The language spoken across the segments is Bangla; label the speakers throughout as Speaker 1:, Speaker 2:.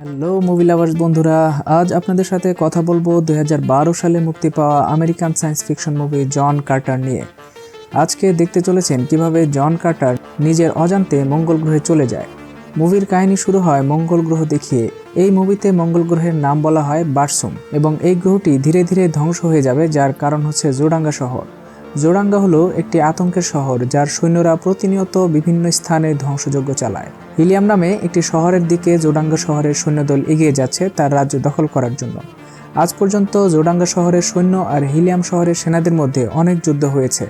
Speaker 1: হ্যালো মুভি লাভার্স বন্ধুরা। আজ আপনাদের সাথে কথা বলব দু হাজার বারো সালে মুক্তি পাওয়া American science fiction movie John Carter নিয়ে। আজকে দেখতে চলেছেন কীভাবে জন কার্টার নিজের অজান্তে মঙ্গল গ্রহে চলে যায়। মুভির কাহিনী শুরু হয় মঙ্গল গ্রহ দেখিয়ে। এই মুভিতে মঙ্গল গ্রহের নাম বলা হয় বার্সুম এবং এই গ্রহটি ধীরে ধীরে ধ্বংস হয়ে যাবে, যার কারণ হচ্ছে জোডাঙ্গা শহর। জোরাঙ্গা হলো একটি আতঙ্কের শহর, যার সৈন্যরা প্রতিনিয়ত বিভিন্ন স্থানে ধ্বংসযজ্ঞ চালায়। হিলিয়াম নামে একটি শহরের দিকে জোডাঙ্গা শহরের সৈন্যদল এগিয়ে যাচ্ছে তার রাজ্য দখল করার জন্য। আজ পর্যন্ত জোডাঙ্গা শহরের সৈন্য আর হিলিয়াম শহরের সেনাদের মধ্যে অনেক যুদ্ধ হয়েছে,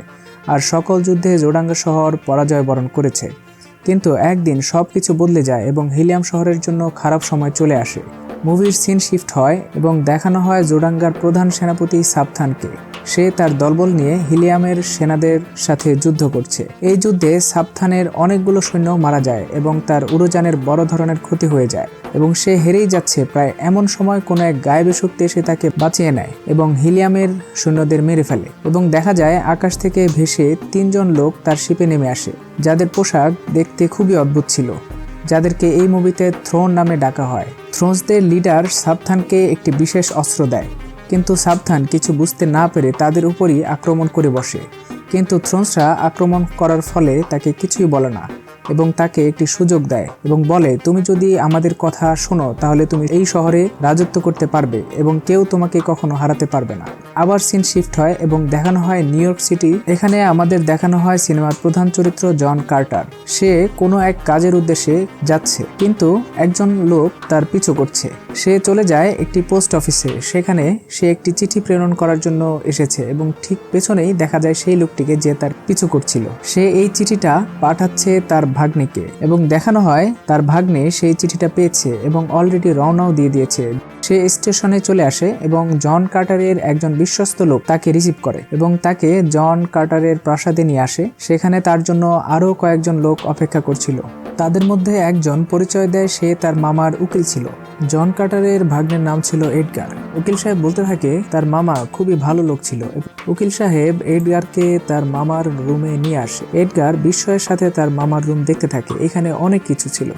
Speaker 1: আর সকল যুদ্ধে জোডাঙ্গা শহর পরাজয় বরণ করেছে। কিন্তু একদিন সব কিছু বদলে যায় এবং হিলিয়াম শহরের জন্য খারাপ সময় চলে আসে। মুভির সিন শিফট হয় এবং দেখানো হয় জোডাঙ্গার প্রধান সেনাপতি সাবথানকে সে তার দলবল নিয়ে হিলিয়ামের সেনাদের সাথে যুদ্ধ করছে। এই যুদ্ধে সাবথানের অনেকগুলো সৈন্য মারা যায় এবং তার উড়োযানের বড় ধরনের ক্ষতি হয়ে যায় এবং সে হেরেই যাচ্ছে প্রায় এমন সময় কোনো এক গায়েবী শক্তি এসে তাকে বাঁচিয়ে নেয় এবং হিলিয়ামের সৈন্যদের মেরে ফেলে এবং দেখা যায় আকাশ থেকে ভেসে তিনজন লোক তার শিপে নেমে আসে, যাদের পোশাক দেখতে খুবই অদ্ভুত ছিল। যাদেরকে এই মুভিতে থ্রোন নামে ডাকা হয়। থ্রোনসদের লিডার সাবধানকে একটি বিশেষ অস্ত্র দেয়। কিন্তু সাবধান কিছু বুঝতে না পেরে তাদের উপরই আক্রমণ করে বসে। কিন্তু থ্রোন্সরা আক্রমণ করার ফলে তাকে কিছুই বলে না। এবং তাকে একটি সুযোগ দেয় এবং বলে, তুমি যদি আমাদের কথা শোনো, তাহলে তুমি এই শহরে রাজত্ব করতে পারবে এবং কেউ তোমাকে কখনো হারাতে পারবে না। আবার সিন শিফট হয় এবং দেখানো হয় নিউ ইয়র্ক সিটি এখানে আমাদের দেখানো হয় সিনেমার প্রধান চরিত্র জন কার্টার। সে কোনো এক কাজের উদ্দেশ্যে যাচ্ছে, কিন্তু একজন লোক তার পিছু করছে। সে চলে যায় একটি পোস্ট অফিসে। সেখানে সে একটি চিঠি প্রেরণ করার জন্য এসেছে এবং ঠিক পেছনেই দেখা যায় সেই লোকটিকে যে তার পিছু করছিল। সে এই চিঠিটা পাঠাচ্ছে তার ভাগ্নেকে এবং দেখানো হয় তার ভাগ্নে সেই চিঠিটা পেয়েছে এবং অলরেডি রওনাও দিয়ে দিয়েছে। সে স্টেশনে চলে আসে এবং জন কার্টারের একজন বিশ্বস্ত লোক তাকে রিসিভ করে এবং তাকে জন কার্টারের প্রাসাদে নিয়ে আসে। সেখানে তার জন্য আরও কয়েকজন লোক অপেক্ষা করছিল। তাদের মধ্যে একজন পরিচয় দেয়, সে তার মামার উকিল ছিল। জন কার্টারের ভাগ্নের নাম ছিল এডগার। উকিল সাহেব বলতে থাকে, তার মামা খুবই ভালো লোক ছিল। উকিল সাহেব এডগারকে তার মামার রুমে নিয়ে আসে। এডগার বিস্ময়ের সাথে তার মামার রুম দেখতে থাকে, এখানে অনেক কিছু ছিল।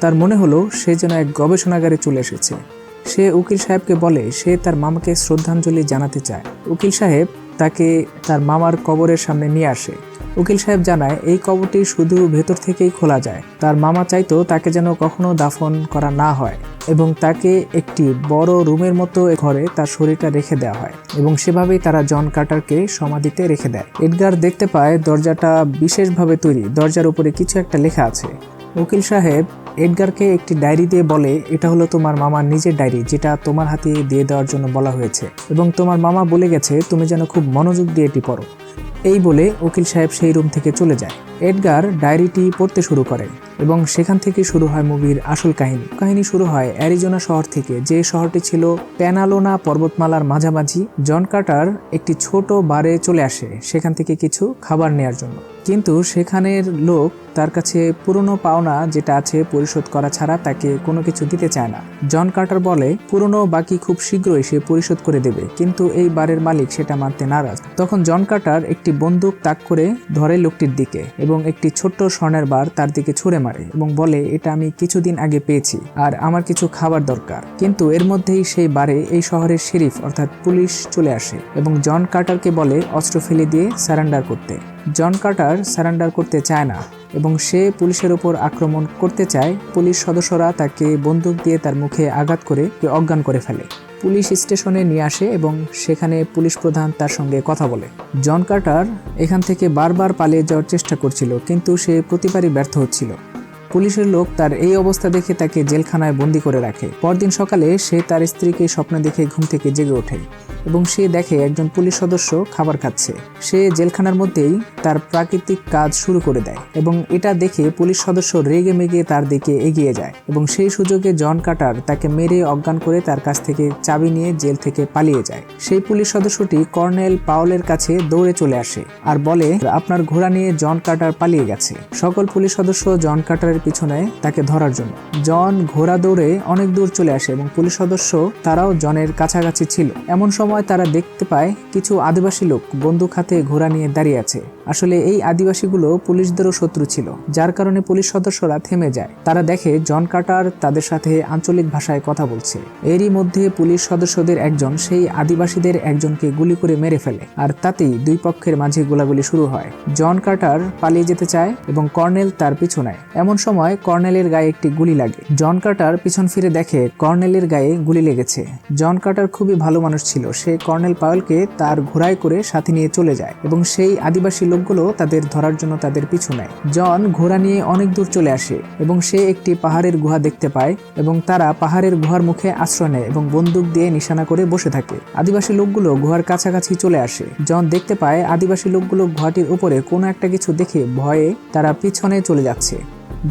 Speaker 1: তার মনে হলো সে যেন এক গবেষণাগারে চলে এসেছে। সে উকিল সাহেবকে বলে, সে তার মামাকে শ্রদ্ধাঞ্জলি জানাতে চায়। উকিল সাহেব তাকে তার মামার কবরের সামনে নিয়ে আসে। উকিল সাহেব জানায়, এই কবরটি শুধু ভেতর থেকেই খোলা যায়। তার মামা চাইতো তাকে যেন কখনো দাফন করা না হয় এবং তাকে একটি বড় রুমের মতো ঘরে তার শরীরটা রেখে দেওয়া হয় এবং সেভাবেই তারা জন কার্টারকে সমাধিতে রেখে দেয়। এডগার দেখতে পায়, দরজাটা বিশেষভাবে তৈরি। দরজার উপরে কিছু একটা লেখা আছে। উকিল সাহেব, এডগারকে একটি ডায়েরি দিয়ে বলে, এটা হলো তোমার মামার নিজের ডায়েরি, যেটা তোমার হাতে দিয়ে দেওয়ার জন্য বলা হয়েছে। এবং তোমার মামা বলে গেছে, তুমি যেন খুব মনোযোগ দিয়ে এটি পড়ো। এই বলে উকিল সাহেব সেই রুম থেকে চলে যায়। এডগার ডায়েরিটি পড়তে শুরু করে এবং সেখান থেকে শুরু হয় মুভির আসল কাহিনী। কাহিনী শুরু হয় অ্যারিজোনা শহর থেকে। যে শহরটি ছিল প্যানালোনা পর্বতমালার মাঝামাঝি, জন কার্টার একটি ছোট বারে চলে আসে সেখান থেকে কিছু খাবার নেয়ার জন্য। কিন্তু সেখানের লোক তার কাছে পুরনো পাওনা যেটা আছে পরিশোধ করা ছাড়া তাকে কোনো কিছু দিতে চায় না। জন কার্টার বলে, পুরনো বাকি খুব শীঘ্রই সে পরিশোধ করে দেবে। কিন্তু এই বারের মালিক সেটা মানতে নারাজ। তখন জন কার্টার একটি বন্দুক তাক করে ধরে লোকটির দিকে এবং একটি ছোট্ট স্বর্ণের বার তার দিকে ছুঁড়ে মারে এবং বলে, এটা আমি কিছুদিন আগে পেয়েছি আর আমার কিছু খাবার দরকার। কিন্তু এর মধ্যেই সেই বারে এই শহরের শেরিফ, অর্থাৎ পুলিশ, চলে আসে এবং জন কার্টারকে বলে অস্ত্র ফেলে দিয়ে সারেন্ডার করতে। জন কার্টার সারেন্ডার করতে চায় না এবং সে পুলিশের ওপর আক্রমণ করতে চায়। পুলিশ সদস্যরা তাকে বন্দুক দিয়ে তার মুখে আঘাত করে অজ্ঞান করে ফেলে। পুলিশ স্টেশনে নিয়ে আসে এবং সেখানে পুলিশ প্রধান তার সঙ্গে কথা বলে। জন কার্টার এখান থেকে বারবার পালিয়ে যাওয়ার চেষ্টা করছিল, কিন্তু সে প্রতিবারই ব্যর্থ হচ্ছিল। পুলিশের লোক তার এই অবস্থা দেখে তাকে জেলখানায় বন্দি করে রাখে। পরদিন সকালে সে তার স্ত্রীকে স্বপ্ন দেখে ঘুম থেকে জেগে ওঠে এবং সে দেখে একজন পুলিশ সদস্য খাবার খাচ্ছে। সে জেলখানার মধ্যেই তার প্রাকৃতিক কাজ শুরু করে দেয় এবং এটা দেখে পুলিশ সদস্য রেগে মেগে তার দিকে এগিয়ে যায় এবং সেই সুযোগে জন কাটার তাকে মেরে অজ্ঞান করে তার কাছ থেকে চাবি নিয়ে জেল থেকে পালিয়ে যায়। সেই পুলিশ সদস্যটি কর্নেল পাওলের কাছে দৌড়ে চলে আসে আর বলে, আপনার ঘোড়া নিয়ে জন কাটার পালিয়ে গেছে। সকল পুলিশ সদস্য জন কাটারের পিছনে তাকে ধরার জন্য। জন ঘোড়া দৌড়ে অনেক দূর চলে আসে এবং পুলিশ সদস্য তারাও জনের কাছাকাছি ছিল। এমন সময় তারা দেখতে পায় কিছু আদিবাসী লোক বন্দুক হাতে ঘোড়া নিয়ে দাঁড়িয়ে আছে। আসলে এই আদিবাসীগুলো পুলিশদেরও শত্রু ছিল, যার কারণে পুলিশ সদস্যরা থেমে যায়। তারা দেখে জন কার্টার তাদের সাথে আঞ্চলিক ভাষায় কথা বলছে। এরই মধ্যে পুলিশ সদস্যদের একজন, সেই আদিবাসীদের একজনকে গুলি করে মেরে ফেলে। আর তাতেই দুই পক্ষের মাঝে গোলাগুলি শুরু হয়। জন কার্টার পালিয়ে যেতে চায় এবং কর্নেল তার পিছু নেয়। এমন সময় কর্নেলের গায়ে একটি গুলি লাগে। জন কার্টার পিছন ফিরে দেখে কর্নেলের গায়ে গুলি লেগেছে। জন কার্টার খুবই ভালো মানুষ ছিল। সে কর্নেল পাওয়েলকে তার ঘোড়ায় করে সাথে নিয়ে চলে যায় এবং সেই আদিবাসী লোকগুলো তাদের ধরার জন্য তাদের পিছু নেয়। জন ঘোড়া নিয়ে অনেক দূর চলে আসে এবং সে একটি পাহাড়ের গুহা দেখতে পায় এবং তারা পাহাড়ের গুহার মুখে আশ্রয় নেয় এবং বন্দুক দিয়ে নিশানা করে বসে থাকে। আদিবাসী লোকগুলো গুহার কাছাকাছি চলে আসে। জন দেখতে পায় আদিবাসী লোকগুলো গুহাটির উপরে কোনো একটা কিছু দেখে ভয়ে তারা পিছনে চলে যাচ্ছে।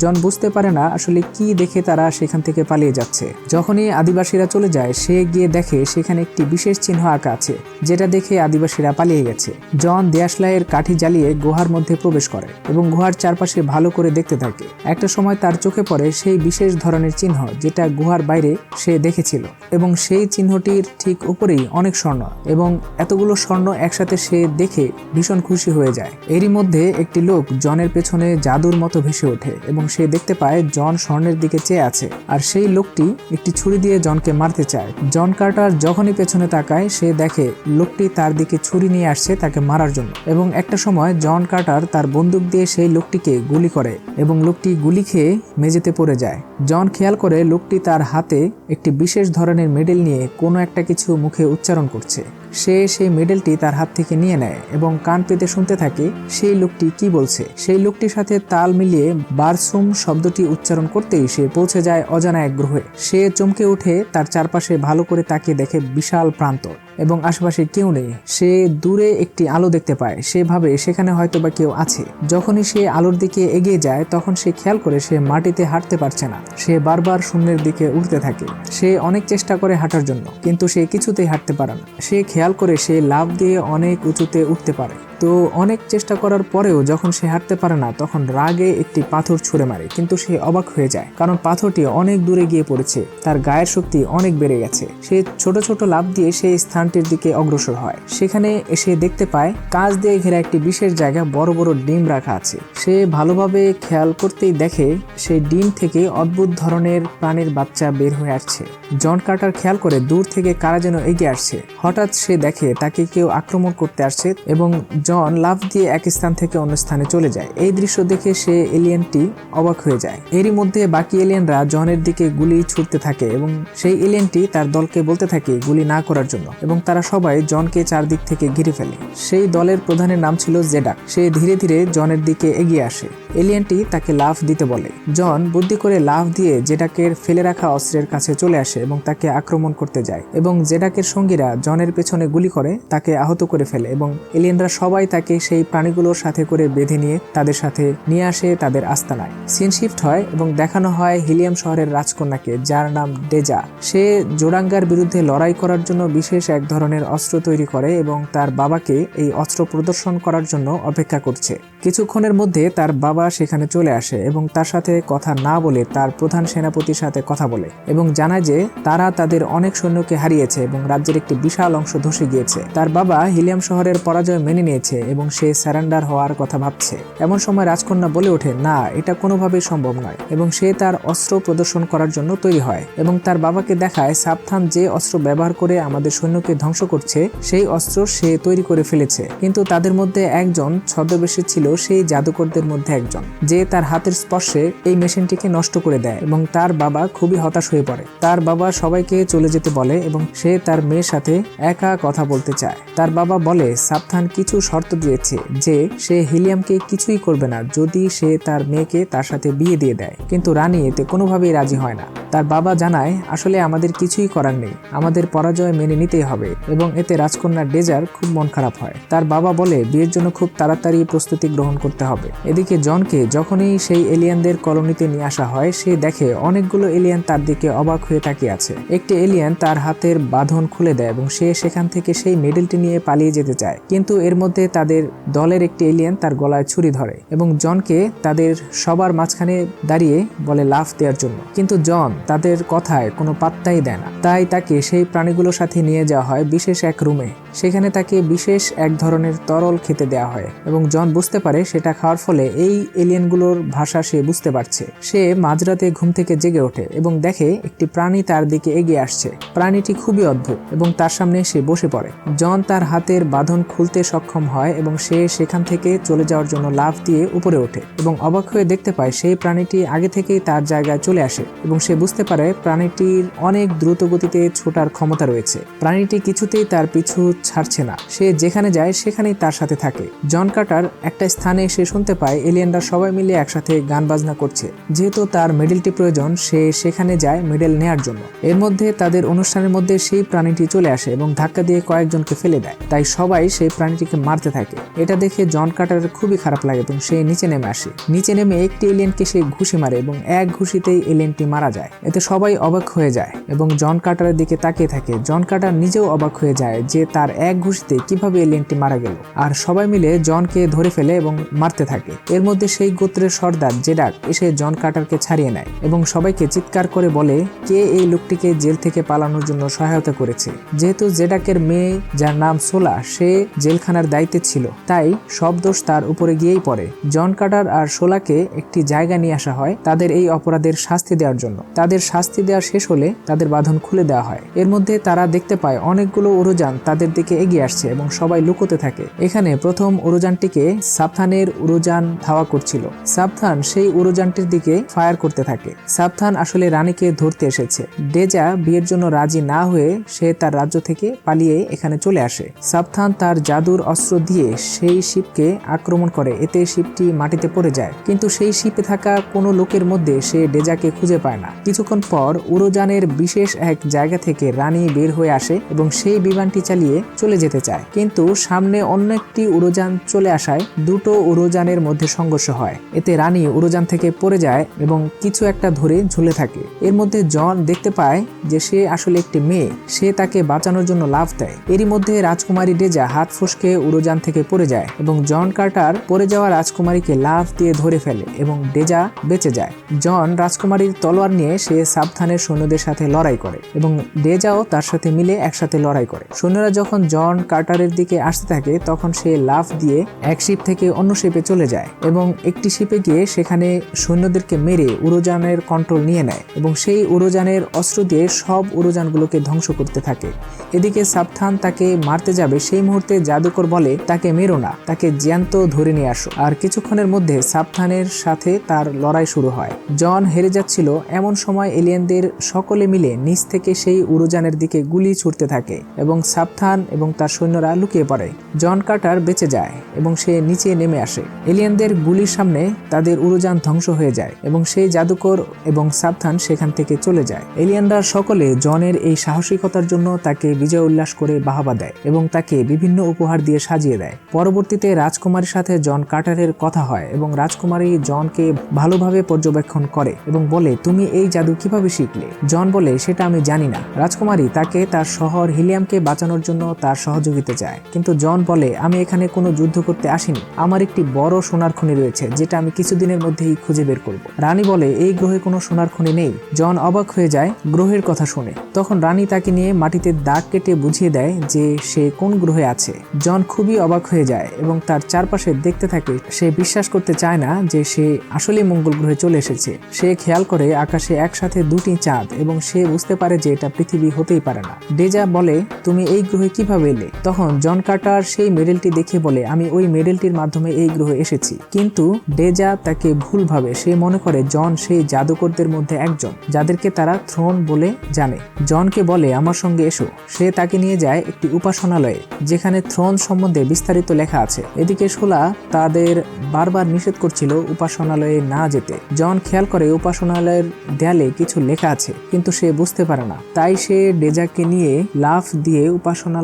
Speaker 1: জন বুঝতে পারে না আসলে কি দেখে তারা সেখান থেকে পালিয়ে যাচ্ছে। যখনই আদিবাসীরা চলে যায়, সে গিয়ে দেখে সেখানে একটি বিশেষ চিহ্ন আঁকা আছে, যেটা দেখে আদিবাসীরা পালিয়ে গেছে। জন দেয়াশলাইয়ের কাঠি জ্বালিয়ে গুহার মধ্যে প্রবেশ করে এবং গুহার চারপাশে ভালো করে দেখতে থাকে। একটা সময় তার চোখে পড়ে সেই বিশেষ ধরনের চিহ্ন যেটা গুহার বাইরে সে দেখেছিল এবং সেই চিহ্নটির ঠিক উপরেই অনেক স্বর্ণ এবং এতগুলো স্বর্ণ একসাথে সে দেখে ভীষণ খুশি হয়ে যায়। এরই মধ্যে একটি লোক জনের পেছনে জাদুর মতো ভেসে ওঠে এবং সে দেখতে পায় জন স্বর্ণের দিকে চেয়ে আছে। আর সেই লোকটি একটি ছুরি দিয়ে জনকে মারতে চায়। জন কার্টার যখনই পেছনে তাকায়, সে দেখে লোকটি তার দিকে ছুরি নিয়ে আসছে তাকে মারার জন্য। এবং একটা সময় জন কার্টার তার বন্দুক দিয়ে সেই লোকটিকে গুলি করে এবং লোকটি গুলি খেয়ে মেঝেতে পড়ে যায়। জন খেয়াল করে লোকটি তার হাতে একটি বিশেষ ধরনের মেডেল নিয়ে কোনো একটা কিছু মুখে উচ্চারণ করছে। সে সেই মেডেলটি তার হাত থেকে নিয়ে নেয় এবং কান পেতে শুনতে থাকে, সেই লোকটি কি বলছে? সেই লোকটির সাথে তাল মিলিয়ে বারসুম শব্দটি উচ্চারণ করতেই সে পৌঁছে যায় অজানা এক গ্রহে। সে চমকে উঠে তার চারপাশে ভালো করে তাকিয়ে দেখে বিশাল প্রান্তর এবং আশেপাশে কেউ নেই। সে দূরে একটি আলো দেখতে পায়। সেভাবে সেখানে হয়তো বা কেউ আছে। যখনই সে আলোর দিকে এগিয়ে যায়, তখন সে খেয়াল করে সে মাটিতে হাঁটতে পারছে না। সে বারবার শূন্যের দিকে উঠতে থাকে। সে অনেক চেষ্টা করে হাঁটার জন্য, কিন্তু সে কিছুতেই হাঁটতে পারে না। সে খেয়াল করে সে লাভ দিয়ে অনেক উঁচুতে উঠতে পারে। তো অনেক চেষ্টা করার পরেও যখন সে হাঁটতে পারে না, তখন রাগে একটি পাথর ছুঁড়ে মারে, কিন্তু সে অবাক হয়ে যায়, কারণ পাথরটি অনেক দূরে গিয়ে পড়েছে, তার গায়ের শক্তি অনেক বেড়ে গেছে। সে ছোট ছোট লাভ দিয়ে সেই স্থানটির দিকে অগ্রসর হয়। সেখানে এসে দেখতে পায় কাঁচ দিয়ে ঘেরা একটি বিশেষ জায়গা বড় বড় ডিম রাখা আছে। সে ভালোভাবে খেয়াল করতেই দেখে, সেই ডিম থেকে অদ্ভুত ধরনের প্রাণীর বাচ্চা বের হয়ে আসছে। জন কার্টার খেয়াল করে দূর থেকে কারা যেন এগিয়ে আসছে। হঠাৎ সে দেখে, তাকে কেউ আক্রমণ করতে আসছে এবং জন লাভ দিয়ে এক স্থান থেকে অন্য স্থানে চলে যায়। এই দৃশ্য দেখে সে এলিয়েনটি অবাক হয়ে যায়। এরই মধ্যে বাকি এলিয়েনরা জনের দিকে গুলি ছুটতে থাকে এবং সেই এলিয়েনটি তার দলকে বলতে থাকে গুলি না করার জন্য এবং তারা সবাই জনকে চারদিক থেকে ঘিরে ফেলে। সেই দলের প্রধানের নাম ছিল জেডাক সে ধীরে ধীরে জনের দিকে এগিয়ে আসে। এলিয়েনটি তাকে লাফ দিতে বলে। জন বুদ্ধি করে লাফ দিয়ে জেডাকের ফেলে রাখা অস্ত্রের কাছে চলে আসে এবং তাকে আক্রমণ করতে যায়। এবং জেডাকের সঙ্গীরা জনের পেছনে গুলি করে তাকে আহত করে ফেলে এবং এলিয়েনরা সবাই তাকে সেই প্রাণীগুলোর সাথে করে বেঁধে নিয়ে তাদের সাথে নিয়ে আসে তাদের আস্তানায়। সিন শিফট হয় এবং দেখানো হয় হিলিয়াম শহরের রাজকন্যাকে, যার নাম ডেজা। সে জোরাঙ্গার বিরুদ্ধে লড়াই করার জন্য বিশেষ এক ধরনের অস্ত্র তৈরি করে এবং তার বাবাকে এই অস্ত্র প্রদর্শন করার জন্য অপেক্ষা করছে। কিছুক্ষণের মধ্যে তার বাবা সেখানে চলে আসে এবং তার সাথে কথা না বলে তার প্রধান সেনাপতির সাথে কথা বলে এবং জানায় যে তারা তাদের অনেক সৈন্যকে হারিয়েছে এবং রাজ্যের একটি বিশাল অংশ ধসে গিয়েছে। তার বাবা হিলিয়াম শহরের পরাজয় মেনে নিয়েছে এবং সে স্যারেন্ডার হওয়ার কথা ভাবছে। এমন সময় রাজকন্যা বলে ওঠে, না, এটা কোনোভাবেই সম্ভব নয়। এবং সে তার অস্ত্র প্রদর্শন করার জন্য তৈরি হয় এবং তার বাবাকে দেখায় সাবথান যে অস্ত্র ব্যবহার করে আমাদের সৈন্যকে ধ্বংস করছে, সেই অস্ত্র সে তৈরি করে ফেলেছে। কিন্তু তাদের মধ্যে একজন ছদ্মবেশে ছিল, সেই জাদুকরদের মধ্যে একজন, যে তার হাতের স্পর্শে এই মেশিনটিকে নষ্ট করে দেয় এবং তার বাবা খুবই হতাশ হয়ে পড়ে। তার বাবা সবাইকে চলে যেতে বলে এবং সে তার মেয়ের সাথে একা কথা বলতে চায়। তার বাবা বলে সাবথান কিছু শর্ত দিয়েছে যে সে হিলিয়ামকে কিছুই করবে না যদি সে তার মেয়েকে তার সাথে বিয়ে দিয়ে দেয়। কিন্তু রানী এতে কোনোভাবেই রাজি হয় না। তার বাবা জানায়, আসলে আমাদের কিছুই করার নেই। আমাদের পরাজয় মেনে নিতেই হবে এবং এতে রাজকন্যা ডেজার খুব মন খারাপ হয়। তার বাবা বলে, বিয়ের জন্য খুব তাড়াতাড়ি প্রস্তুতি গ্রহণ করতে হবে। এদিকে জনকে যখনই সেই এলিয়ানদের কলোনিতে নিয়ে আসা হয়, সে দেখে অনেকগুলো এলিয়ান তার দিকে অবাক হয়ে তাকিয়ে আছে। একটি এলিয়ান তার হাতের বাঁধন খুলে দেয় এবং সে সেখান থেকে সেই মেডেলটি নিয়ে পালিয়ে যেতে চায়। কিন্তু এর মধ্যে তাদের দলের একটি এলিয়েন তার গলায় ছুরি ধরে এবং জনকে তাদের সবার মাঝখানে দাঁড়িয়ে বলে লাফ দেওয়ার জন্য। কিন্তু জন তাদের কথায় কোনো পাত্তাই দেয় না। তাই তাকে সেই প্রাণীগুলোর সাথে নিয়ে যাওয়া হয় বিশেষ এক রুমে সেখানে তাকে বিশেষ এক ধরনের তরল খেতে দেওয়া হয় এবং জন বুঝতে পারে সেটা খাওয়ার ফলে এই এলিয়েনগুলোর ভাষা সে বুঝতে পারছে। সে মাঝরাতে ঘুম থেকে জেগে ওঠে এবং দেখে একটি প্রাণী তার দিকে এগিয়ে আসছে। প্রাণীটি খুবই অদ্ভুত এবং তার সামনে সে বসে পড়ে। জন তার হাতের বাঁধন খুলতে সক্ষম হয় এবং সে সেখান থেকে চলে যাওয়ার জন্য লাফ দিয়ে উপরে ওঠে এবং অবাক হয়ে দেখতে পায় সেই প্রাণীটি আগে থেকেই তার জায়গায় চলে আসে এবং সে বুঝতে পারে প্রাণীটির অনেক দ্রুত গতিতে ছোটার ক্ষমতা রয়েছে। প্রাণীটি কিছুতেই তার পিছু ছাড়ছে না। সে যেখানে যায়, সেখানেই তার সাথে থাকে। জন কাটার একটা স্থানে সে শুনতে পায়, এলিয়েনরা সবাই মিলে একসাথে গান বাজনা করছে। যেহেতু তার মেডেলটি প্রয়োজন, সে সেখানে যায় মেডেল নেয়ার জন্য। এর মধ্যে তাদের অনুষ্ঠানের মধ্যে সেই প্রাণীটি চলে আসে এবং ধাক্কা দিয়ে কয়েকজনকে ফেলে দেয়। তাই সবাই সেই প্রাণীটিকে মারতে থাকে। এটা দেখে জন কাটারের খুবই খারাপ লাগে এবং সে নিচে নেমে আসে। নিচে নেমে একটি এলিয়েনকে সে ঘুষি মারে এবং এক ঘুষিতেই এলিয়েনটি মারা যায়। এতে সবাই অবাক হয়ে যায় এবং জন কাটারের দিকে তাকিয়ে থাকে। জন কাটার নিজেও অবাক হয়ে যায় যে তার এক ঘুষিতে কীভাবে এলিয়েনটি মারা গেল? আর সবাই মিলে জনকে ধরে ফেলে এবং মারতে থাকে। এর মধ্যে সেই গোত্রের সর্দার জেডাক এসে জন কাটারকে ছাড়িয়ে নেয় এবং সবাইকে চিৎকার করে বলে, কে এই লোকটিকে জেল থেকে পালানোর জন্য সহায়তা করেছে? যেহেতু জেডাকের মেয়ে, যার নাম সোলা, সে জেলখানার দায়িত্বে ছিল, তাই সব দোষ তার উপরে গিয়েই পড়ে। জন কাটার আর সোলাকে একটি জায়গা নিয়ে আসা হয় তাদের এই অপরাধের শাস্তি দেওয়ার জন্য। তাদের শাস্তি দেওয়া শেষ হলে তাদের বাঁধন খুলে দেওয়া হয়। এর মধ্যে তারা দেখতে পায়, অনেকগুলো উড়োযান তাদের দিকে এগিয়ে আসছে এবং সবাই লুকোতে থাকে। এখানে প্রথম উড়োযানটিকে সাবথানের উড়োযান ধাওয়া করছিল। সাবধান সেই উড়োযানটির দিকে ফায়ার করতে থাকে। সাবধান আসলে রানীকে ধরতে এসেছে। ডেজা বিয়ের জন্য রাজি না হয়ে সে তার রাজ্য থেকে পালিয়ে এখানে চলে আসে। সাবথান তার জাদুর অস্ত্র দিয়ে সেই শিপকে আক্রমণ করে। এতে শিপটি মাটিতে পড়ে যায়। কিন্তু সেই শিপে থাকা কোনো লোকের মধ্যে সে ডেজাকে খুঁজে পায় না। কিছুক্ষণ পর উড়োযানের বিশেষ এক জায়গা থেকে রানী বের হয়ে আসে এবং সেই বিমানটি চালিয়ে চলে যেতে চায়। কিন্তু সামনে অন্য একটি উড়োযান চলে আসায় দুটো উড়োযানের মধ্যে সংঘর্ষ হয়। এতে রানী উড়োযান থেকে পড়ে যায় এবং কিছু একটা ধরে ঝুলে থাকে। এর মধ্যে জন দেখতে পায় যে সে আসলে একটি মেয়ে। সে তাকে বাঁচানোর জন্য লাভ দেয়। এরই মধ্যে রাজকুমারী ডেজা হাত ফসকে উড়োযান থেকে পড়ে যায় এবং জন কার্টার পড়ে যাওয়া রাজকুমারীকে লাভ দিয়ে ধরে ফেলে এবং ডেজা বেঁচে যায়। জন রাজকুমারীর তলোয়ার নিয়ে সে সাবধানের সৈন্যদের সাথে লড়াই করে এবং ডেজাও তার সাথে মিলে একসাথে লড়াই করে। সৈন্যরা যখন জন কার্টারের দিকে আসতে থাকে, তখন সে লাফ দিয়ে এক শিপ থেকে অন্য শিপে চলে যায় এবং একটি শিপে গিয়ে সেখানে সৈন্যদেরকে মেরে উড়োযানের কন্ট্রোল নিয়ে নেয় এবং সেই উড়োযানের অস্ত্র দিয়ে সব উড়োযানগুলোকে ধ্বংস করতে থাকে। এদিকে সাবথান তাকে মারতে যাবে, সেই মুহূর্তে জাদুকর বলে, তাকে মেরো না, তাকে জ্যান্ত ধরে নিয়ে আসো। আর কিছুক্ষণের মধ্যে সাবথানের সাথে তার লড়াই শুরু হয়। জন হেরে যাচ্ছিল, এমন সময় এলিয়েনদের সকলে মিলে নিচ থেকে সেই উড়োযানের দিকে গুলি ছুটতে থাকে এবং সাবধান এবং তার সৈন্যরা লুকিয়ে পড়ে। জন কার্টার বেঁচে যায় এবং সে নিচে নেমে আসে। এলিয়েনদের গুলির সামনে তাদের উড়োযান ধ্বংস হয়ে যায় এবং সেই জাদুকর এবং সাবধান সেখান থেকে চলে যায়। এলিয়েনরা সকলে জনের এই সাহসিকতার জন্য তাকে বিজয় উল্লাস করে বাহাবা দেয় এবং তাকে বিভিন্ন উপহার দিয়ে সাজিয়ে দেয়। পরবর্তীতে রাজকুমারীর সাথে জন কার্টারের কথা হয় এবং রাজকুমারী জনকে ভালোভাবে পর্যবেক্ষণ করে এবং বলে, তুমি এই জাদু কীভাবে শিখলে? জন বলে, সেটা আমি জানি না। রাজকুমারী তাকে তার শহর হিলিয়ামকে বাঁচানোর জন্য তার সহযোগিতা চায়। কিন্তু জন বলে, আমি এখানে কোনো যুদ্ধ করতে আসিনি। আমার একটি বড় সোনার খনি রয়েছে, যেটা আমি কিছুদিনের মধ্যেই খুঁজে বের করব। রানী বলে, এই গ্রহে কোনো সোনার খনি নেই। জন অবাক হয়ে যায়, গ্রহের কথা শুনে। তখন রানী তাকে নিয়ে মাটিতে দাগ কেটে বুঝিয়ে দেয় যে সে কোন গ্রহে আছে। জন খুবই অবাক হয়ে যায় এবং তার চারপাশে দেখতে থাকে, সে বিশ্বাস করতে চায় না যে সে আসলে মঙ্গল গ্রহে চলে এসেছে। সে খেয়াল করে, আকাশে একসাথে দুটি চাঁদ এবং সে বুঝতে পারে যে এটা পৃথিবী হতেই পারে না। ডেজা বলে, তুমি এই গ্রহে কীভাবে এলে? তখন জন কার্টার সেই মেডেলটি দেখে বলে, আমি ওই মেডেলটির মাধ্যমে এই গ্রহে এসেছি। কিন্তু ডেজা তাকে ভুল ভাবে সে মনে করে জন সেই জাদুকরদের মধ্যে একজন, যাদেরকে তারা থ্রোন বলে জানে। জনকে বলে, আমার সঙ্গে এসো। সে তাকে নিয়ে যায় একটি উপাসনালয়ে, যেখানে থ্রোন সম্বন্ধে বিস্তারিত লেখা আছে। এদিকে শোলা তাদের বারবার নিষেধ করছিল উপাসনালয়ে না যেতে। জন খেয়াল করে উপাসনালয়ের দেয়ালে কিছু লেখা আছে, কিন্তু সে বুঝতে পারে না। তাই সে ডেজাকে নিয়ে লাফ দিয়ে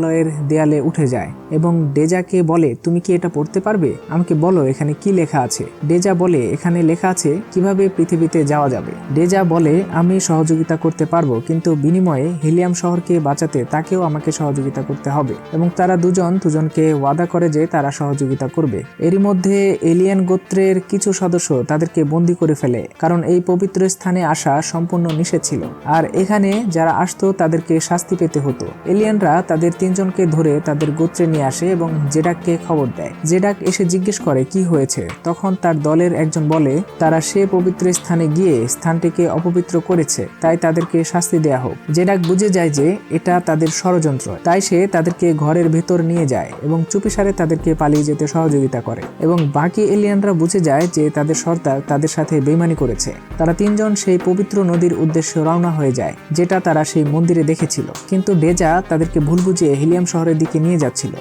Speaker 1: উপাসনালয়ের দেয়ালে উঠে যায় এবং ডেজাকে বলে, তুমি কি এটা পড়তে পারবে? আমাকে বলো, এখানে কি লেখা আছে? ডেজা বলে, এখানে লেখা আছে, কীভাবে পৃথিবীতে যাওয়া যাবে? ডেজা বলে, আমি সহযোগিতা করতে পারব, কিন্তু বিনিময়ে হিলিয়াম শহরকে বাঁচাতে তাকেও আমাকে সহযোগিতা করতে হবে। এবং তারা দুজন দুজনকে ওয়াদা করে যে তারা সহযোগিতা করবে। এরই মধ্যে এলিয়ান গোত্রের কিছু সদস্য তাদেরকে বন্দি করে ফেলে, কারণ এই পবিত্র স্থানে আসা সম্পূর্ণ নিষেধ ছিল। আর এখানে যারা আসতো তাদেরকে শাস্তি পেতে হতো। এলিয়ানরা তাদের তিনজন তিনজনকে ধরে তাদের গোত্রে নিয়ে আসে এবং জেডাককে খবর দেয়। জেডাক এসে জিজ্ঞেস করে, কি হয়েছে? তখন তার দলের একজন বলে, তারা সে পবিত্র স্থানে গিয়ে স্থানটিকে অপবিত্র করেছে, তাই তাদেরকে শাস্তি দেয়া হোক। জেডাক বুঝে যায় যে এটা তাদের ষড়যন্ত্র, তাই সে তাদেরকে ঘরের ভেতর নিয়ে যায় এবং চুপিসারে তাদেরকে পালিয়ে যেতে সহযোগিতা করে। এবং বাকি এলিয়ানরা বুঝে যায় যে তাদের সর্দার তাদের সাথে বেইমানি করেছে। তারা তিনজন সেই পবিত্র নদীর উদ্দেশ্যে রওনা হয়ে যায়, যেটা তারা সেই মন্দিরে দেখেছিল। কিন্তু ডেজা তাদেরকে ভুল বুঝিয়ে হিলিয়াম শহরের দিকে নিয়ে যাচ্ছিল।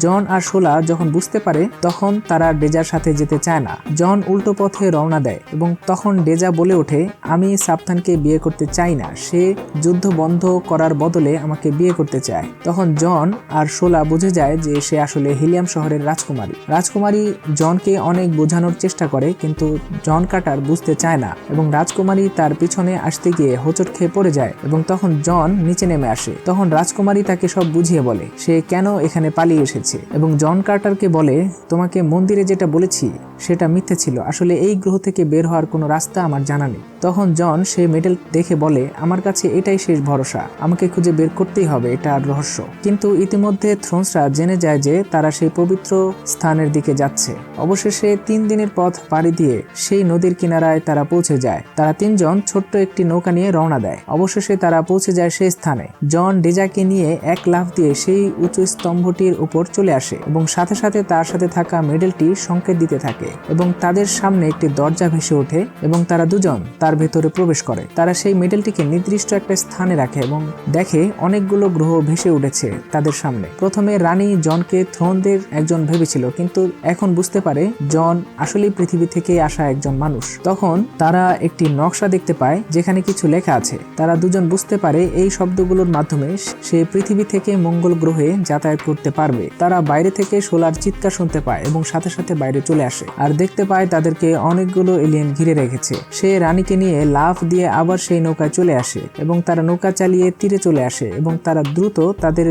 Speaker 1: জন আর শোলা যখন বুঝতে পারে, তখন তারা ডেজার সাথে যেতে চায় না। জন উল্টো পথে রওনা দেয় এবং তখন ডেজা বলে ওঠে, আমি সাবথানকে বিয়ে করতে চাই না। সে যুদ্ধ বন্ধ করার বদলে আমাকে বিয়ে করতে চায়। তখন জন আর শোলা বুঝে যায় যে সে আসলে হিলিয়াম শহরের রাজকুমারী। রাজকুমারী জনকে অনেক বোঝানোর চেষ্টা করে, কিন্তু জন কাটার বুঝতে চায় না এবং রাজকুমারী তার পিছনে আসতে গিয়ে হোঁচট খেয়ে পড়ে যায় এবং তখন জন নিচে নেমে আসে। তখন রাজকুমারী তাকে সব বুঝিয়ে বলে, সে কেন এখানে পালিয়ে এসেছে? এবং জন কার্টারকে বলে, তোমাকে মন্দিরে যেটা বলেছি, সেটা মিথ্যে ছিল। আসলে এই গ্রহ থেকে বের হওয়ার কোনো রাস্তা আমার জানা নেই। তখন জন সেই মেডেল দেখে বলে, আমার কাছে এটাই শেষ ভরসা। আমাকে খুঁজে বের করতেই হবে, এটা রহস্য। কিন্তু ইতিমধ্যে থ্রোন্সরা জেনে যায় যে তারা সেই পবিত্র স্থানের দিকে যাচ্ছে। অবশেষে তিন দিনের পথ পাড়ি দিয়ে সেই নদীর কিনারায় তারা পৌঁছে যায়। তারা তিনজন ছোট্ট একটি নৌকা নিয়ে রওনা দেয়। অবশেষে তারা পৌঁছে যায় সেই স্থানে। জন ডেজাকে নিয়ে এক লাফ দিয়ে সেই উঁচু স্তম্ভটির উপর চলে আসে এবং সাথে সাথে তার সাথে থাকা মেডেলটি সংকেত দিতে থাকে এবং তাদের সামনে একটি দরজা ভেসে ওঠে এবং তারা দুজন তার ভেতরে প্রবেশ করে। তারা সেই মেডেলটিকে নির্দিষ্ট একটা স্থানে রাখে এবং দেখে অনেকগুলো গ্রহ ভেসে উঠেছে তাদের সামনে। প্রথমে রানী জনকে থ্রোনদের একজন ভেবেছিল, কিন্তু এখন বুঝতে পারে জন আসলে পৃথিবী থেকে আসা একজন মানুষ। তখন তারা একটি নকশা দেখতে পায় যেখানে কিছু লেখা আছে। তারা দুজন বুঝতে পারে এই শব্দগুলোর মাধ্যমে সে পৃথিবী থেকে মঙ্গল গ্রহে যাতায়াত করতে পারবে। তারা বাইরে থেকে সোলার চিৎকার শুনতে পায় এবং সাথে সাথে বাইরে চলে আসে। আর দেখতে পায় তাদেরকে অনেকগুলো এলিয়েন ঘিরে রেখেছে। সে রানীকে নিয়ে লাফ দিয়ে আবার সেই নৌকায় চলে আসে এবং তারা নৌকা চালিয়ে তীরে চলে আসে এবং তারা দ্রুত তাদের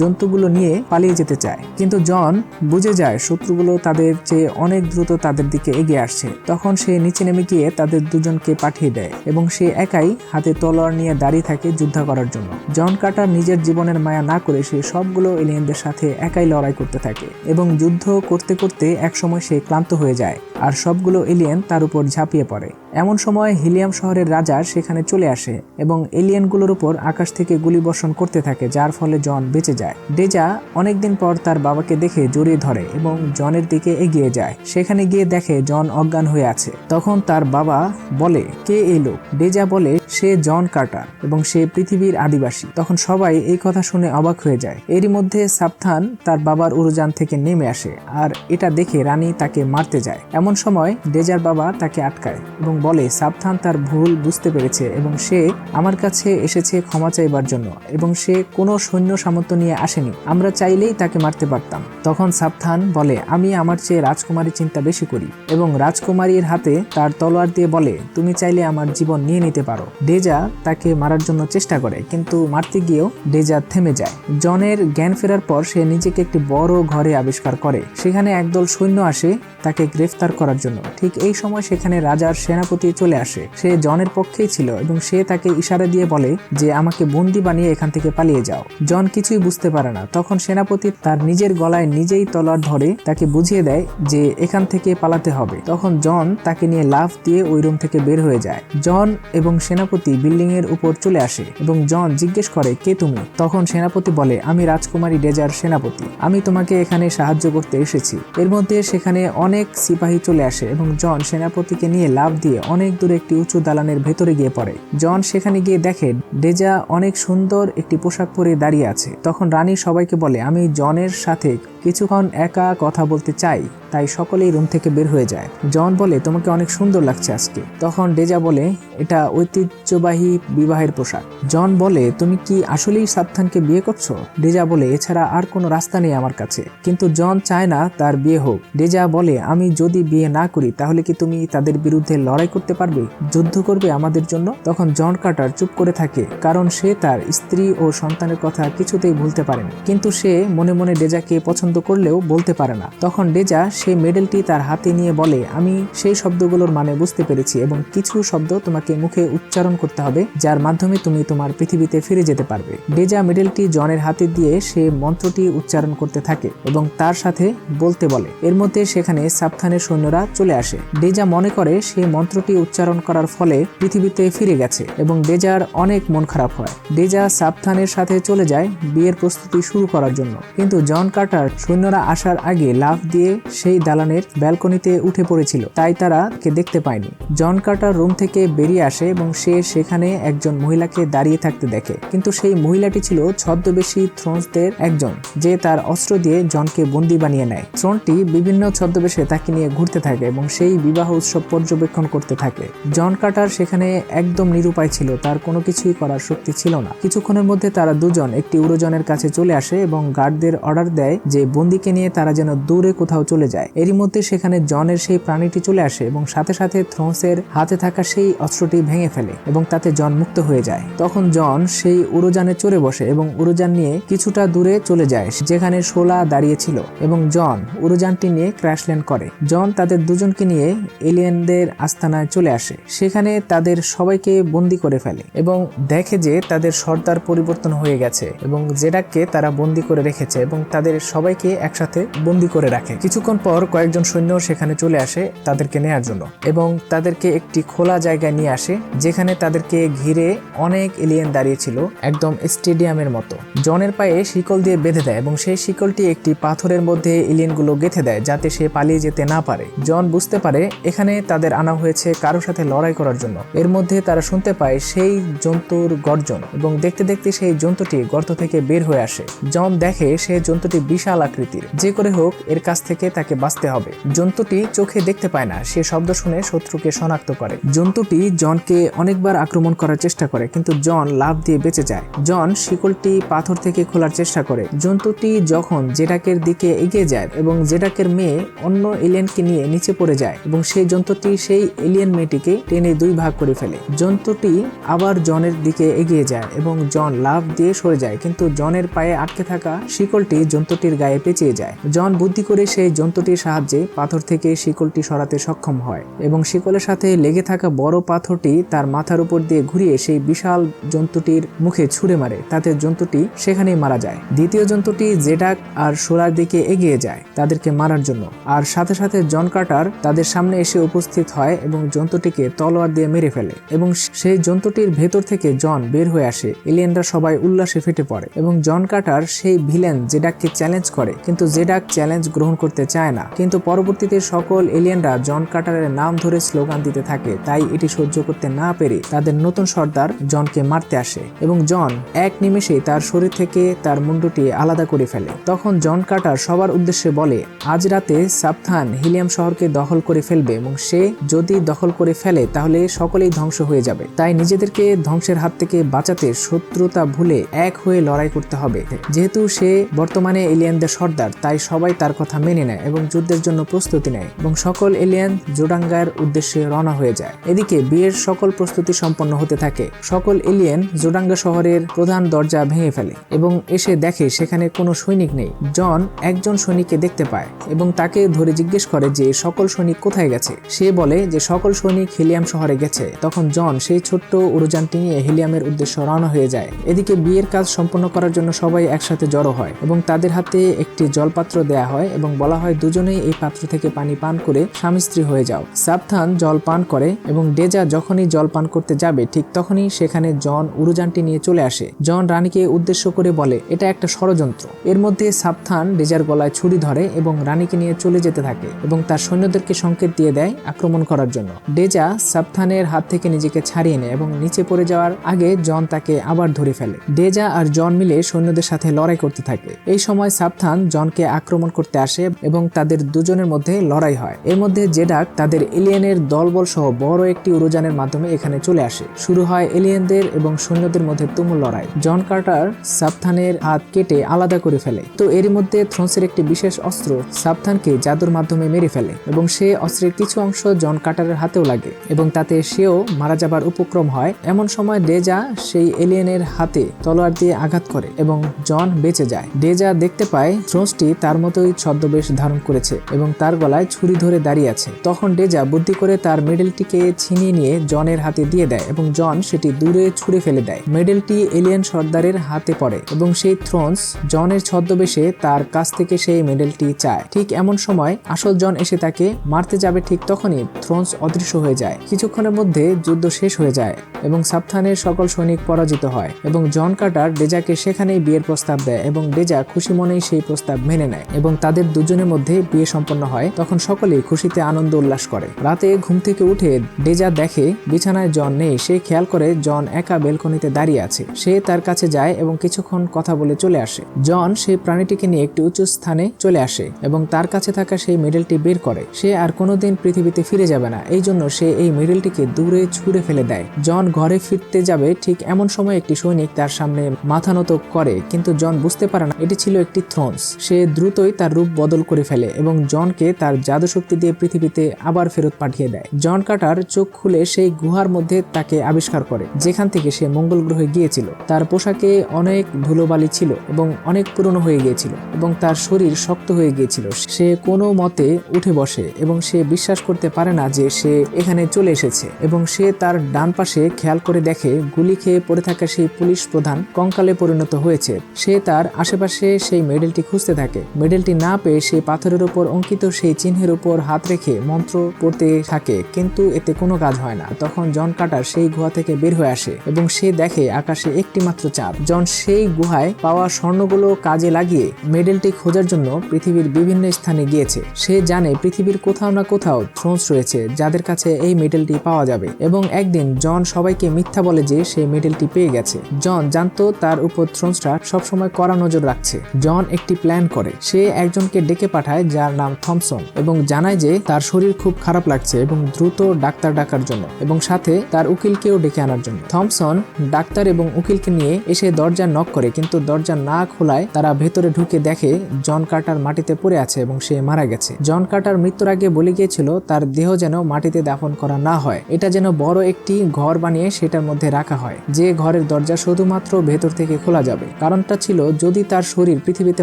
Speaker 1: জন্তুগুলো নিয়ে পালিয়ে যেতে চায়। কিন্তু জন বুঝে যায় শত্রুগুলো তাদের চেয়ে অনেক দ্রুত তাদের দিকে এগিয়ে আসছে। তখন সে নিচে নেমে গিয়ে তাদের দুজনকে পাঠিয়ে দেয় এবং সে একাই হাতে তলোয়ার নিয়ে দাঁড়িয়ে থাকে যুদ্ধ করার জন্য। জন কাটার নিজের জীবনের মায়া না করে সে সবগুলো এলিয়েনদের সাথে একাই লড়াই করতে থাকে এবং যুদ্ধ করতে করতে একসময় সে ক্লান্ত হয়ে যায়। আর সবগুলো এলিয়েন তার উপর ঝাঁপিয়ে পড়ে। এমন সময় হিলিয়াম শহরের রাজা সেখানে চলে আসে এবং এলিয়েনগুলোর উপর আকাশ থেকে গুলি বর্ষণ করতে থাকে, যার ফলে জন বেঁচে যায়। ডেজা অনেকদিন পর তার বাবাকে দেখে জড়িয়ে ধরে এবং জনের দিকে এগিয়ে যায়। সেখানে গিয়ে দেখে জন অজ্ঞান হয়ে আছে। তখন তার বাবা বলে, কে এই লোক? ডেজা বলে, সে জন কার্টার এবং সে পৃথিবীর আদিবাসী। তখন সবাই এই কথা শুনে অবাক হয়ে যায়। এরই মধ্যে সাবথান তার বাবার উড়োযান থেকে নেমে আসে, আর এটা দেখে রানী তাকে মারতে যায়। সময় ডেজার বাবা তাকে আটকায় এবং বলে, সাবধান, তার ভুল বুঝতে পেরেছে এবং সে আমার কাছে এসেছে ক্ষমা চাইবার জন্য এবং সে কোনো সৈন্য সামর্থ্য নিয়ে আসেনি। আমরা চাইলেই তাকে মারতে পারতাম। তখন সাবধান বলে, আমি আমার চেয়ে রাজকুমারীর চিন্তা বেশি করি। এবং রাজকুমারীর হাতে তার তলোয়ার দিয়ে বলে, তুমি চাইলে আমার জীবন নিয়ে নিতে পারো। ডেজা তাকে মারার জন্য চেষ্টা করে, কিন্তু মারতে গিয়েও ডেজা থেমে যায়। জনের জ্ঞান ফেরার পর সে নিজেকে একটি বড় ঘরে আবিষ্কার করে। সেখানে একদল সৈন্য আসে, তাকে গ্রেফতার করার জন্য। ঠিক এই সময় সেখানে রাজার সেনাপতি চলে আসে। সে জনের পক্ষেই ছিল এবং সে তাকে ইশারা দিয়ে বলে যে, আমাকে বন্দি বানিয়ে এখান থেকে পালিয়ে যাও। জন কিছুই বুঝতে পারে না। তখন সেনাপতি তার নিজের গলায় নিজেই তলোয়ার ধরে তাকে বুঝিয়ে দেয় যে, এখান থেকে পালাতে হবে। তখন জন তাকে নিয়ে লাফ দিয়ে ওই রুম থেকে বের হয়ে যায়। জন এবং সেনাপতি বিল্ডিং এর উপর চলে আসে এবং জন জিজ্ঞেস করে, কে তুমি? তখন সেনাপতি বলে, আমি রাজকুমারী ডেজার সেনাপতি। আমি তোমাকে এখানে সাহায্য করতে এসেছি। এর মধ্যে সেখানে অনেক সিপাহী চলে আসে এবং জন সেনাপতিকে নিয়ে লাভ দিয়ে অনেক দূরে একটি উঁচু দালানের ভেতরে গিয়ে পড়ে। জন সেখানে গিয়ে দেখে, ডেজা অনেক সুন্দর একটি পোশাক পরে দাঁড়িয়ে আছে। তখন রানী সবাইকে বলে, আমি জনের সাথে কিছুক্ষণ একা কথা বলতে চাই, তাই সকলেই রুম থেকে বের হয়ে যায়। জন বলে, তোমাকে অনেক সুন্দর লাগছে আজকে। তখন ডেজা বলে, এটা ঐতিহ্যবাহী বিবাহের পোশাক। জন বলে, তুমি কি আসলেই সাবধানকে বিয়ে করছ? ডেজা বলে, এছাড়া আর কোনো রাস্তা নেই আমার কাছে। কিন্তু জন চায় না তার বিয়ে হোক। ডেজা বলে, আমি যদি বিয়ে না করি, তাহলে কি তুমি তাদের বিরুদ্ধে লড়াই করতে পারবে? যুদ্ধ করবে আমাদের জন্য? তখন জন কার্টার চুপ করে থাকে, কারণ সে তার স্ত্রী ও সন্তানের কথা কিছুতেই ভুলতে পারেনি। কিন্তু সে মনে মনে ডেজাকে পছন্দ করলেও বলতে পারে না। তখন ডেজা সেই মেডেলটি তার হাতে নিয়ে বলে, আমি সেই শব্দগুলোর মানে বুঝতে পেরেছি এবং কিছু শব্দ তোমাকে মুখে উচ্চারণ করতে হবে, যার মাধ্যমে তুমি তোমার পৃথিবীতে ফিরে যেতে পারবে। ডেজা মেডেলটি জনের হাতে দিয়ে সে মন্ত্রটি উচ্চারণ করতে থাকে এবং তার সাথে বলতে বলে। এর মধ্যে সেখানে সাবধানের সৈন্যরা চলে আসে। ডেজা মনে করে সে মন্ত্রটি উচ্চারণ করার ফলে পৃথিবীতে ফিরে গেছে এবং ডেজার অনেক মন খারাপ হয়। ডেজা সাবধানের সাথে চলে যায় বিয়ের প্রস্তুতি শুরু করার জন্য। কিন্তু জন কার্টার সৈন্যরা আসার আগে লাফ দিয়ে সেই দালানের ব্যালকনিতে উঠে পড়েছিল। তাই তারা কে দেখতে পায়নি। জন কার্টার রুম থেকে বেরিয়ে আসে এবং সে সেখানে একজন মহিলাকে দাঁড়িয়ে থাকতে দেখে। কিন্তু সেই মহিলাটি ছিল ছদ্মবেশী থ্রোনসদের একজন, যে তার অস্ত্র দিয়ে জনকে বন্দি বানিয়ে নেয়। থ্রোনটি বিভিন্ন ছদ্মবেশে তাকে নিয়ে ঘুরতে থাকে এবং সেই বিবাহ উৎসব পর্যবেক্ষণ করতে থাকে। জন কার্টার সেখানে একদম নিরুপায় ছিল, তার কোনো কিছুই করার শক্তি ছিল না। কিছুক্ষণের মধ্যে তারা দুজন একটি উড়োজনের কাছে চলে আসে এবং গার্ডদের অর্ডার দেয় যে বন্দিকে নিয়ে তারা যেন দূরে কোথাও চলে যায়। এরই মধ্যে সেখানে জনের সেই প্রাণীটি চলে আসে এবং সাথে সাথে থ্রোনসের হাতে থাকা সেই অস্ত্রটি ভেঙে ফেলে এবং তাতে জন মুক্ত হয়ে যায়। তখন জন সেই উড়োজানে চড়ে বসে এবং উড়োজান নিয়ে কিছুটা দূরে চলে যায়, যেখানে শোলা দাঁড়িয়ে ছিল এবং জন উড়োজানটি নিয়ে ক্র্যাশল্যান্ড করে। জন তাদের দুজনকে নিয়ে এলিয়েনদের আস্তানায় চলে আসে। সেখানে তাদের সবাইকে বন্দি করে ফেলে এবং দেখে যে তাদের সর্দার পরিবর্তন হয়ে গেছে এবং জেডাককে তারা বন্দি করে রেখেছে এবং তাদের সবাইকে একসাথে বন্দি করে রাখে। কিছুক্ষণ পর কয়েকজন সৈন্য সেখানে চলে আসে তাদেরকে নেয়ার জন্য এবং তাদেরকে একটি খোলা জায়গায় নিয়ে আসে, যেখানে তাদেরকে ঘিরে অনেক এলিয়েন দাঁড়িয়ে ছিল, একদম স্টেডিয়ামের মতো। জনের পায়ে শিকল দিয়ে বেঁধে দেয় এবং সেই শিকলটি একটি পাথরের মধ্যে এলিয়েনগুলো গেঁথে দেয় যাতে সে পালিয়ে যেতে না পারে। জন বুঝতে পারে, এখানে তাদের আনা হয়েছে কারোর সাথে লড়াই করার জন্য। এর মধ্যে তারা শুনতে পায় সেই জন্তুর গর্জন এবং দেখতে দেখতে সেই জন্তুটি গর্ত থেকে বের হয়ে আসে। জন দেখে সে জন্তুটি বিশাল আকৃতির যে করে হোক, এর কাছ থেকে তাকে বাঁচতে হবে। জন্তুটি চোখে দেখতে পায় না, সে শব্দ শুনে শত্রুকে শনাক্ত করে। জন্তুটি জনকে অনেকবার আক্রমণ করার চেষ্টা করে, কিন্তু জন লাভ দিয়ে বেঁচে যায়। জন শিকলটি পাথর থেকে খোলার চেষ্টা করে। জন্তুটি যখন জেডাকের দিকে এগিয়ে যায় এবং জেডাকের মেয়ে অন্য এলিয়েনকে নিয়ে নিচে পড়ে যায় এবং সেই জন্তুটি সেই এলিয়েন মেয়েটিকে টেনে দুই ভাগ করে ফেলে। জন্তুটি আবার জনের দিকে এগিয়ে যায় এবং জন লাভ দিয়ে সরে যায়, কিন্তু জনের পায়ে আটকে থাকা শিকলটি জন্তুটির গায়ে পেঁচিয়ে যায়। জন বুদ্ধি করে সেই জন্তুটির সাহায্যে পাথর থেকে শিকলটি সরাতে সক্ষম হয় এবং শিকলের সাথে লেগে থাকা বড় পাথরটি তার মাথার উপর দিয়ে ঘুরিয়ে সেই বিশাল জন্তুটির মুখে ছুঁড়ে মারে। তাতে জন্তুটি সেখানেই মারা যায়। দ্বিতীয় জন্তুটি জেডাক আর সোলার দিকে এগিয়ে যায় তাদেরকে মারার জন্য। আর সাথে সাথে জন কার্টার তাদের সামনে এসে উপস্থিত হয় এবং জন্তুটিকে তলোয়ার দিয়ে মেরে ফেলে এবং সেই জন্তুটির ভেতর থেকে জন বের হয়ে আসে। এলিয়েনরা সবাই উল্লাসে ফেটে পড়ে এবং জন কার্টার সেই ভিলেন জেডাককে চ্যালেঞ্জ করে। কিন্তু জেডাক চ্যালেঞ্জ গ্রহণ করতে চায় না। কিন্তু পরবর্তীতে সকল এলিয়েনরা জন কার্টারের নাম ধরে স্লোগান দিতে থাকে, তাই এটি সহ্য করতে না পেরে তাদের নতুন সর্দার জনকে মারতে আসে এবং জন এক নিমেষেই তার শরীর থেকে তার মুন্ডুটি আলাদা করে ফেলে। তখন জন কার্টার সবার উদ্দেশ্যে বলে, আজ রাতে সাবথান হিলিয়াম শহরকে দখল করে ফেলবে এবং সে যদি দখল করে ফেলে, তাহলে সকলেই ধ্বংস হয়ে যাবে। তাই নিজেদেরকে ধ্বংসের হাত থেকে বাঁচাতে শত্রুতা ভুলে এক হয়ে লড়াই করতে হবে। যেহেতু সে বর্তমানে এলিয়ানদের সর্দার, তাই সবাই তার কথা মেনে নেয় এবং যুদ্ধের জন্য প্রস্তুতি নেয় এবং সকল এলিয়ান জোডাঙ্গার উদ্দেশ্যে রওনা হয়ে যায়। এদিকে বিয়ের সকল প্রস্তুতি সম্পন্ন হতে থাকে। সকল এলিয়েন জোডাঙ্গা শহরের প্রধান দরজা ভেঙে ফেলে এবং এসে দেখে সেখানে কোনো সৈনিক নেই। জন একজন সৈনিককে দেখতে পায় এবং তাকে ধরে জিজ্ঞেস করে যে, সকল সৈনিক কোথায় গেছে? সে বলে যে, সকল সৈনিক হিলিয়াম শহরে গেছে। তখন জন সেই ছোট্ট উড়োযানটি নিয়ে হিলিয়ামের উদ্দেশ্যে রওনা হয়ে যায়। এদিকে বিয়ের কাজ সম্পন্ন করার জন্য সবাই একসাথে জড়ো হয় এবং তাদের হাতে একটি জলপাত্র দেয়া হয় এবং বলা হয়, দুজনেই এই পাত্র থেকে পানি পান করে স্বামী স্ত্রী হয়ে যাও। সাবধান, জল পান করে এবং ডেজা যখনই জল পান করতে যাবে, ঠিক তখনই সেখানে জন উড়োযানটি নিয়ে চলে আসে। জন রানীকে উদ্দেশ্য করে বলে, এটা একটা ষড়যন্ত্র। এর মধ্যে সাবধান ডেজার গলায় ছুরি ধরে এবং রানীকে নিয়ে চলে যেতে থাকে এবং তার সৈন্যদেরকে সংকেত দিয়ে দেয় আক্রমণ করার জন্য। ডেজা সাবধানের হাত থেকে নিজেকে ছাড়িয়ে নেয় এবং নিচে পড়ে যাওয়ার আগে জন তাকে আবার ধরে ফেলে। ডেজা আর জন মিলে সৈন্যদের সাথে লড়াই করতে থাকে। এই সময় সাবধান জনকে আক্রমণ করতে আসে এবং তাদের দুজনের মধ্যে লড়াই হয়। এর মধ্যে জেডাক তাদের এলিয়েনের দলবল সহ বড় একটি উড়োযানের মাধ্যমে এখানে চলে আসে। শুরু হয় এলিয়েনদের এবং সৈন্যদের মধ্যে তুমুল লড়াই। জন কার্টার সাবধানের হাত কেটে আলাদা করে ফেলে। তো এরই মধ্যে থ্রোনসের একটি বিশেষ অস্ত্র সাবধানকে জাদুর মাধ্যমে মেরে ফেলে এবং সে অস্ত্রের কিছু অংশ জন কাটারের হাতেও লাগে এবং তাতে সেও মারা যাবার উপক্রম হয়। এমন সময় ডেজা সেই এলিয়েনের হাতে তলোয়ার দিয়ে আঘাত করে এবং জন বেঁচে যায়। ডেজা দেখতে পায় থ্রোনসটি তার মতোই ছদ্মবেশ ধারণ করেছে এবং তার গলায় ছুরি ধরে দাঁড়িয়ে আছে। তখন ডেজা বুদ্ধি করে তার মেডেলটিকে ছিনিয়ে নিয়ে জনের হাতে দিয়ে দেয় এবং জন সেটি দূরে ছুঁড়ে ফেলে দেয়। মেডেলটি এলিয়ান সর্দারের হাতে পড়ে এবং সেই থ্রোনস জনের ছদ্মবেশে তার কাছ থেকে সেই মেডেলটি চায়। ঠিক এমন সময় আসল জন এসে তাকে মারতে যাবে ঠিক তখনই থ্রোনস অদৃশ্য হয়ে যায়। কিছুক্ষণের মধ্যে যুদ্ধ শেষ হয়ে যায় এবং সাবধানের সকল সৈনিক পরাজিত হয় এবং জন কার্টার ডেজাকে সেখানেই বিয়ের প্রস্তাব দেয় এবং ডেজা খুশি মনেই সেই প্রস্তাব মেনে নেয় এবং তাদের দুজনের মধ্যে বিয়ে সম্পন্ন হয়। তখন সকলেই খুশিতে আনন্দ উল্লাস করে। রাতে ঘুম থেকে উঠে ডেজা দেখে, বিছানায় জন নেই। সে খেয়াল করে জন একা বেলকনিতে দাঁড়িয়ে আছে। সে তার কাছে যায় এবং কিছুক্ষণ কথা বলে চলে আসে। জন সেই প্রাণীটিকে নিয়ে একটি উঁচু স্থানে চলে আসে এবং তার কাছে থাকা সেই মেডেলটি বের করে। সে আর কোনোদিন পৃথিবীতে ফিরে যাবে না। এই জন্য সে এই মেডেলটিকে দূরে ছুঁড়ে ফেলে দেয়। জন ঘরে ফিরতে যাবে ঠিক এমন সময় একটি সৈনিক তার সামনে মাথা নত করে। কিন্তু জন বুঝতে পারে না, এটি ছিল একটি থ্রোনস সে দ্রুতই তার রূপ বদল করে ফেলে এবং জনকে তার জাদু শক্তি দিয়ে পৃথিবীতে আবার ফেরত পাঠিয়ে দেয়। জন কাটার চোখ খুলে সেই গুহার মধ্যে তাকে আবিষ্কার করে, যেখান থেকে সে মঙ্গল গ্রহে গিয়েছিল। তার পোশাকে অনেক ধুলোবালি ছিল এবং অনেক পুরনো হয়ে গিয়েছিল এবং তার শরীর শক্ত হয়ে গিয়েছিল। সে কোনো মতে উঠে বসে এবং সে বিশ্বাস করতে পারে না যে সে এখানে চলে এসেছে এবং সে তার ডান পাশে খেয়াল করে দেখে গুলি খেয়ে পড়ে থাকা সেই পুলিশ প্রধান কঙ্কালে পরিণত হয়েছে। সে তার আশেপাশে সেই মেডেলটি খুঁজতে থাকে। মেডেলটি না পেয়ে সে পাথরের উপর অঙ্কিত সেই চিহ্নের উপর হাত রেখে মন্ত্র পড়তে থাকে, কিন্তু এতে কোনো কাজ হয় না। তখন জন কাটার সেই গুহা থেকে বের হয়ে আসে এবং সে দেখে আকাশে একটি মাত্র চাঁদ। জন সেই গুহায় পাওয়া স্বর্ণগুলো কাজে লাগিয়ে মেডেলটি খোঁজার জন্য পৃথিবীর বিভিন্ন স্থানে গিয়েছে। সে জানে পৃথিবীর কোথাও না কোথাও থ্রোনস রয়েছে যাদের কাছে এই মেডেলটি পাওয়া যাবে এবং একদিন জন সবাইকে মিথ্যা বলে যে সে মেডেলটি পেয়ে গেছে। জন জানতো তার উপর থ্রোনসটা সবসময় কড়া নজর রাখছে। জন একটি প্ল্যান করে। সে একজনকে ডেকে পাঠায় যার নাম থমসন এবং জানায় যে তার শরীর খুব খারাপ লাগছে এবং দ্রুত ডাক্তার ডাকার জন্য এবং সাথে তার উকিলকেও ডেকে আনার জন্য। থমসন ডাক্তার এবং উকিলকে নিয়ে এসে দরজা নক করে কিন্তু দরজা না খোলায় তারা ভেতরে ঢুকে দেখে জন কার্টার মাটিতে পড়ে আছে এবং সে মারা গেছে। জন কার্টার মৃত্যুর আগে বলে গিয়েছিল, তার দেহ যেন মাটিতে দাফন করা না হয়। এটা যেন বড় একটি ঘর বানিয়ে সেটার মধ্যে রাখা হয়। যে ঘরের দরজা শুধুমাত্র ভেতর থেকে খোলা যাবে। কারণটা ছিল, যদি তার শরীর পৃথিবীতে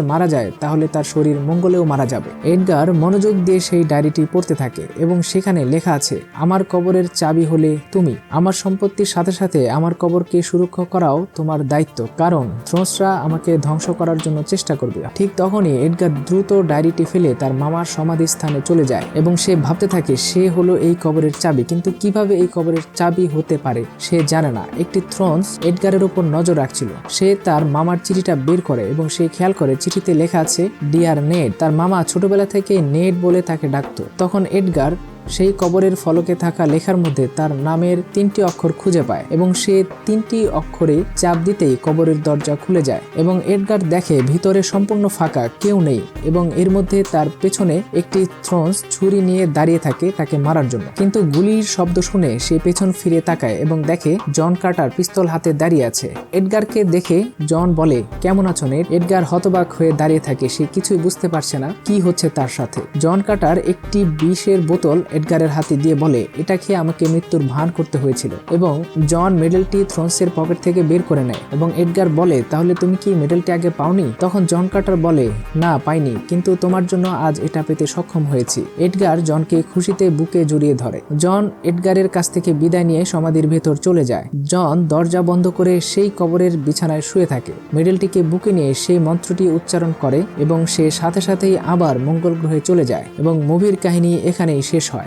Speaker 1: মারা যায়, তাহলে তার শরীর মঙ্গলেও মারা যাবে। এডগার মনোযোগ দিয়ে সেই ডায়েরিটি পড়তে থাকে এবং সেখানে লেখা আছে, আমার কবরের চাবি হলে তুমি। আমার সম্পত্তির সাথে সাথে আমার কবরকে সুরক্ষা করাও তোমার দায়িত্ব। কারণ থ্রোসরা আমাকে ধ্বংস করার জন্য চেষ্টা করবে। ঠিক তখনই এডগার দ্রুত ডায়েরিটি ফেলে তার মামার সমাধি স্থানে চলে যায় এবং সে ভাবতে থাকে, সে হলো এই কবরের চাবি। কিন্তু কীভাবে এই কবরের চাবি হতে পারে সে জানে না। একটি থ্রোনস এডগারের উপর নজর রাখছিল। সে তার মামার চিঠিটা বের করে এবং সে খেয়াল করে চিঠিতে লেখা আছে ডিয়ার নেট তার মামা ছোটবেলা থেকে নেট বলে তাকে ডাকত। তখন এডগার সেই কবরের ফলকে থাকা লেখার মধ্যে তার নামের তিনটি অক্ষর খুঁজে পায় এবং সে তিনটি অক্ষরে চাপ দিতেই কবরের দরজা খুলে যায় এবং এডগার দেখে ভিতরে সম্পূর্ণ ফাঁকা, কেউ নেই এবং এর মধ্যে তার পেছনে একটি থ্রোনস ছুরি নিয়ে দাঁড়িয়ে থাকে তাকে মারার জন্য। কিন্তু গুলির শব্দ শুনে সে পেছন ফিরে তাকায় এবং দেখে জন কার্টার পিস্তল হাতে দাঁড়িয়ে আছে। এডগারকে দেখে জন বলে, কেমন আছো নেট? এডগার হতবাক হয়ে দাঁড়িয়ে থাকে, সে কিছুই বুঝতে পারছে না কি হচ্ছে তার সাথে। জন কার্টার একটি বিষের বোতল এডগারের হাতে দিয়ে বলে, এটা খেয়ে আমাকে মৃত্যুর ভান করতে হয়েছিল। এবং জন মেডেলটি থ্রোনসের পকেট থেকে বের করে নেয় এবং এডগার বলে, তাহলে তুমি কি মেডেলটি আগে পাওনি? তখন জন কার্টার বলে, না, পাইনি, কিন্তু তোমার জন্য আজ এটা পেতে সক্ষম হয়েছি। এডগার জনকে খুশিতে বুকে জড়িয়ে ধরে। জন এডগারের কাছ থেকে বিদায় নিয়ে সমাধির ভেতর চলে যায়। জন দরজা বন্ধ করে সেই কবরের বিছানায় শুয়ে থাকে। মেডেলটিকে বুকে নিয়ে সেই মন্ত্রটি উচ্চারণ করে এবং সে সাথে সাথেই আবার মঙ্গল গ্রহে চলে যায় এবং মুভির কাহিনী এখানেই শেষ হয়।